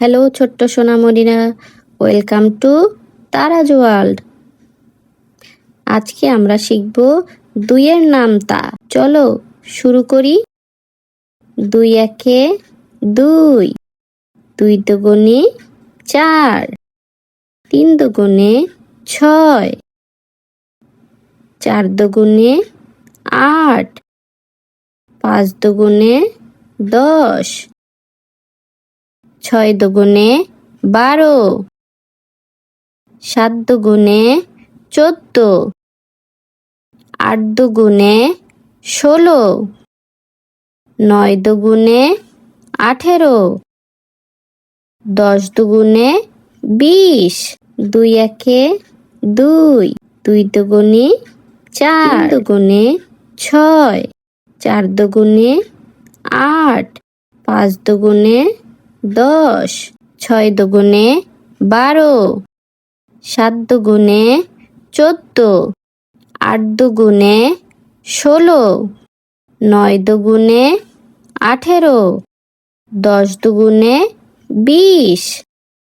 Hello ছোট্ট সোনামণিরা। Welcome to Taraz world আজকে আমরা শিখব দুইয়ের নাম তা চলো, শুরু করি। দুই একে দুই। দুই দুগুণে চার। তিন দুগুণে ছয়। চার দুগুণে আট। পাঁচ দুগুণে দশ। ছয় দুগুণে বারো। সাত দুগুণে চোদ্দ। আট দুগুণে ষোলো। নয় দুগুণে আঠেরো। দশ দুগুণে বিশ। দুই একে দুই। দুই দুগুণে চার। দুগুণে ছয়। চার দুগুণে আট। পাঁচ দুগুণে দশ, ছয় দুগুণে বারো, সাত দুগুণে চোদ্দ, আট দুগুণে ষোলো, নয় দুগুণে আঠেরো, দশ দুগুণে বিশ